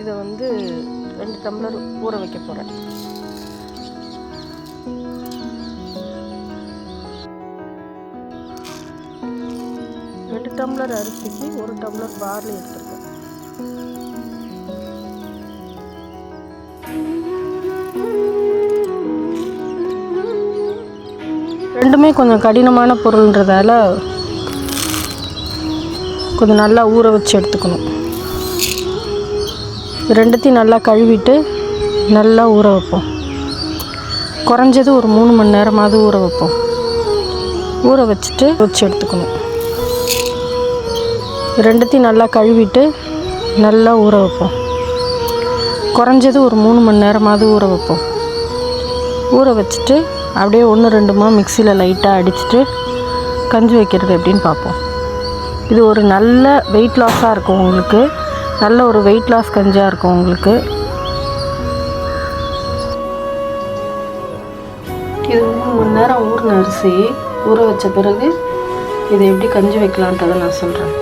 இதை வந்து ரெண்டு டம்ளர் ஊற வைக்க போகிறேன் ரெண்டு டம்ளர் அரிசிக்கு ஒரு டம்ளர் பார்லி எடுத்துருக்கேன். ரெண்டுமே கொஞ்சம் கடினமான பொருள்ன்றதால கொஞ்சம் நல்லா ஊற வச்சு எடுத்துக்கணும். ரெண்டுத்தையும் நல்லா கழுவிட்டு நல்லா ஊற வைப்போம். குறைஞ்சது ஒரு மூணு மணி நேரமாவது ஊற வைப்போம். ஊற வச்சுட்டு வச்சு எடுத்துக்கணும். ரெண்டுத்தையும் நல்லா கழுவிட்டு நல்லா ஊற வைப்போம். குறைஞ்சது ஒரு மூணு மணி நேரமாவது ஊற வைப்போம். ஊற வச்சுட்டு அப்படியே ஒன்று ரெண்டுமா மிக்சியில் லைட்டாக அடிச்சுட்டு கஞ்சி வைக்கிறது எப்படின்னு பார்ப்போம். இது ஒரு நல்ல வெயிட் லாஸாக இருக்கும் உங்களுக்கு. நல்ல ஒரு வெயிட் லாஸ் கஞ்சியாக இருக்கும் உங்களுக்கு. இது மூணு மணி நேரம் ஊறின அரிசி ஊற வச்ச பிறகு இதை எப்படி கஞ்சி வைக்கலான்றதை நான் சொல்கிறேன்